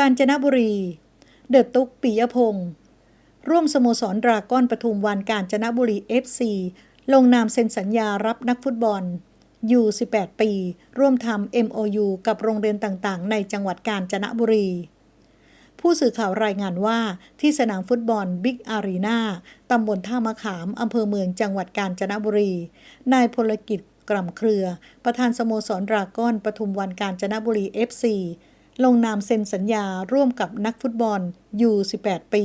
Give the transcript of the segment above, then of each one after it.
กาญจนบุรี เดอะตุกปิยพงศ์ร่วมสโมสรดราก้อนปทุมวันกาญจนบุรี FC ลงนามเซ็นสัญญารับนักฟุตบอลอยู่18 ปี ร่วมทำ MOU กับโรงเรียนต่างๆ ในจังหวัดกาญจนบุรี ผู้สื่อข่าวรายงานว่าที่สนามฟุตบอลบิ๊กอารีนาตำบลท่ามะขาม อำเภอเมืองจังหวัดกาญจนบุรี นายพลกิจกล่ำเครือ ประธานสโมสรดราก้อนปทุมวันกาญจนบุรี FC ลงนามเซ็นสัญญาร่วมกับนักฟุตบอลอยู่18 ปี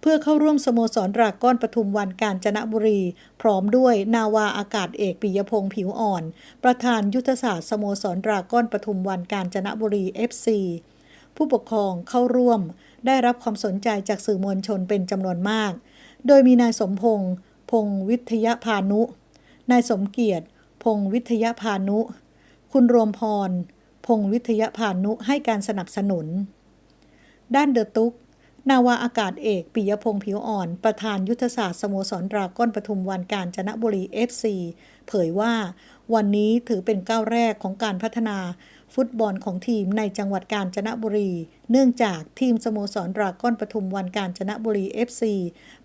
เพื่อเข้าร่วมสโมสรดราก้อนปทุมวันกาญจนบุรี พร้อมด้วยนาวาอากาศเอกปิยพงษ์ผิวอ่อน ประธานยุทธศาสตร์สโมสรดราก้อนปทุมวันกาญจนบุรี FC ผู้ปกครองเข้าร่วม ได้รับความสนใจจากสื่อมวลชนเป็นจำนวนมาก โดยมีนายสมพงษ์พงษ์วิทยาพานุ นายสมเกียรติ พงษ์วิทยาพานุ คุณรวมพร พงษ์วิทยพานุให้การสนับสนุน ด้านเดอะตุกนาวาอากาศเอกปิยพงษ์ผิวอ่อน ประธานยุทธศาสตร์สโมสรดราก้อนปทุมวันกาญจนบุรี FC เผยว่า วันนี้ถือเป็นก้าวแรกของการพัฒนา ฟุตบอลของทีมในจังหวัดกาญจนบุรี เนื่องจากทีมสโมสรดราก้อนปทุมวันกาญจนบุรี FC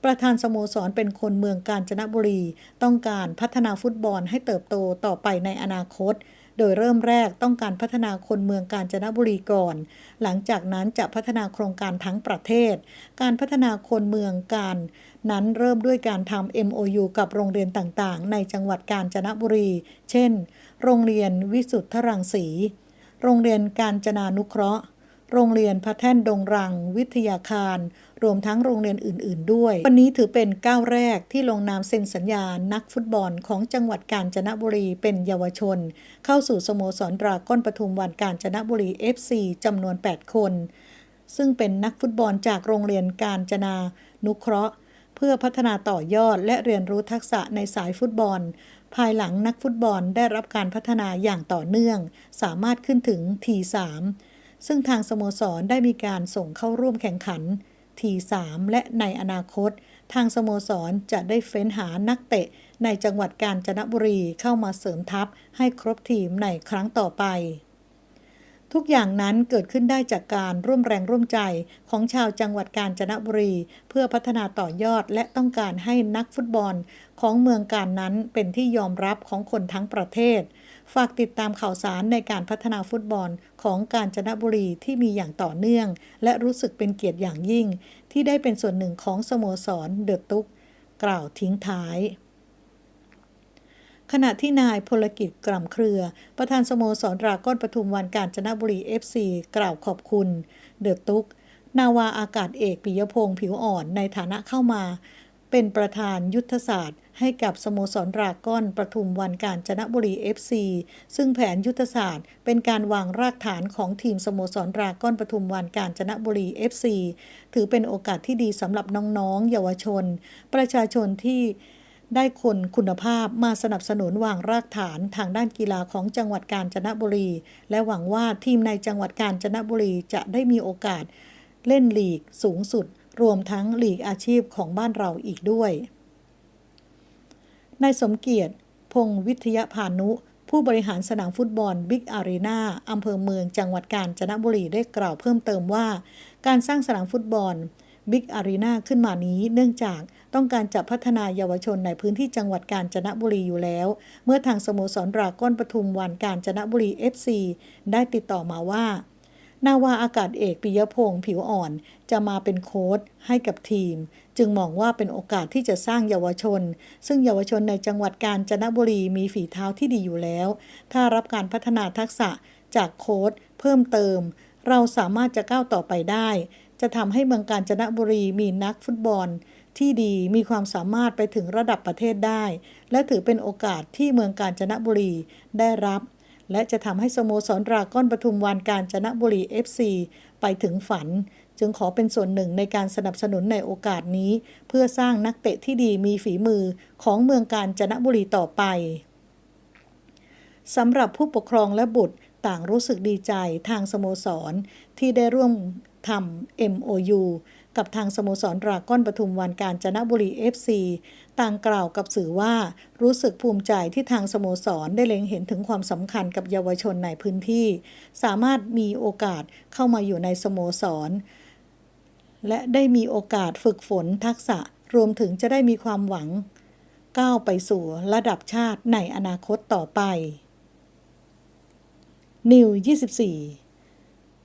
ประธานสโมสรเป็นคนเมืองกาญจนบุรี ต้องการพัฒนาฟุตบอลให้เติบโตต่อไปในอนาคต โดยเริ่มแรกต้องการพัฒนาคนเมืองกาญจนบุรีก่อน หลังจากนั้นจะพัฒนาโครงการทั้งประเทศ การพัฒนาคนเมืองการนั้นเริ่มด้วยการทำ MOU กับโรงเรียนต่างๆ ในจังหวัดกาญจนบุรี เช่น โรงเรียนวิสุทธรังสี โรงเรียนกาญจนานุเคราะห์ โรงเรียนพระแท่นดงรัง วิทยาคาร รวมทั้งโรงเรียนอื่น ๆ ด้วย วันนี้ถือเป็นก้าวแรกที่ลงนามเซ็นสัญญา นักฟุตบอลของจังหวัดกาญจนบุรีเป็นเยาวชน เข้าสู่สโมสรดราก้อนปทุมวันกาญจนบุรี FC จำนวน 8 คน ซึ่งเป็นนักฟุตบอลจากโรงเรียนการจนา นุเคราะห์ เพื่อพัฒนาต่อยอดและเรียนรู้ทักษะในสายฟุตบอลภายหลังนักฟุตบอลได้รับการพัฒนาอย่างต่อเนื่อง สามารถขึ้นถึง T3 ซึ่งทางสโมสรได้มีการส่งเข้าร่วมแข่งขันที3และในอนาคต ทางสโมสรจะได้เฟ้นหานักเตะ ในจังหวัดกาญจนบุรีเข้ามาเสริมทัพให้ครบทีมในครั้งต่อไป ทุกอย่างนั้นเกิดขึ้นได้จากการร่วมแรงร่วมใจของชาวจังหวัดกาญจนบุรี เพื่อพัฒนาต่อยอดและต้องการให้นักฟุตบอลของเมืองการนั้นเป็นที่ยอมรับของคนทั้งประเทศ ฝากติดตามข่าวสารในการพัฒนาฟุตบอลของกาญจนบุรีที่มีอย่างต่อเนื่อง และรู้สึกเป็นเกียรติอย่างยิ่ง ที่ได้เป็นส่วนหนึ่งของสโมสรเดอะตุกกล่าวทิ้งท้าย ขณะที่นายพลกิจกล่ำเครือ ประธานสโมสรดราก้อนปทุมวันกาญจนบุรี FC กล่าวขอบคุณ เดอะตุก นาวาอากาศเอกปิยพงษ์ผิวอ่อนในฐานะเข้ามา เป็นประธานยุทธศาสตร์ ให้กับสโมสรดราก้อนปทุมวันกาญจนบุรี FC ซึ่งแผนยุทธศาสตร์ เป็นการวางรากฐานของทีมสโมสรดราก้อนปทุมวันกาญจนบุรี FC ถือเป็นโอกาสที่ดีสำหรับน้องๆ เยาวชน ประชาชนที่ ได้คนคุณภาพมาสนับสนุนวางรากฐานทางด้านกีฬาของจังหวัดกาญจนบุรี และหวังว่าทีมในจังหวัดกาญจนบุรีจะได้มีโอกาส เล่นลีกสูงสุด รวมทั้งลีกอาชีพของบ้านเราอีกด้วยนายสมเกียรติ พงษ์วิทยพานุ ผู้บริหารสนามฟุตบอลบิ๊กอารีนาอำเภอเมืองจังหวัดกาญจนบุรีได้กล่าวเพิ่มเติมว่า การสร้างสนามฟุตบอล บิ๊กอารีนาขึ้นมานี้ เนื่องจากต้องการจะพัฒนาเยาวชนในพื้นที่จังหวัดกาญจนบุรีอยู่แล้ว เมื่อทางสโมสรดราก้อนปทุมวันกาญจนบุรี FC ได้ติดต่อมาว่านาวาอากาศเอกปิยพงษ์ผิวอ่อน จะมาเป็นโค้ชให้กับทีม จึงมองว่าเป็นโอกาสที่จะสร้างเยาวชน ซึ่งเยาวชนในจังหวัดกาญจนบุรีมีฝีเท้าที่ดีอยู่แล้ว ถ้ารับการพัฒนาทักษะจากโค้ชเพิ่มเติม เราสามารถจะก้าวต่อไปได้ จะทำให้เมืองกาญจนบุรีมีนักฟุตบอลที่ดีมีความสามารถไปถึงระดับประเทศได้ และถือเป็นโอกาสที่เมืองกาญจนบุรีได้รับ และจะทำให้สโมสรดราก้อนปทุมวันกาญจนบุรี FC ไปถึงฝัน จึงขอเป็นส่วนหนึ่งในการสนับสนุนในโอกาสนี้ เพื่อสร้างนักเตะที่ดีมีฝีมือของเมืองกาญจนบุรีต่อไปสำหรับผู้ปกครองและบุตรต่างรู้สึกดีใจทางสโมสรที่ได้ร่วม ทำ MOU กับทางสโมสรดราก้อนปทุมวันการจนบุรี FC ต่างกล่าวกับสื่อว่ารู้สึกภูมิใจที่ทางสโมสรได้เล็งเห็นถึงความสำคัญกับเยาวชนในพื้นที่ สามารถมีโอกาสเข้ามาอยู่ในสโมสร และได้มีโอกาสฝึกฝนทักษะรวมถึงจะได้มีความหวัง ก้าวไปสู่ระดับชาติในอนาคตต่อไปนิว24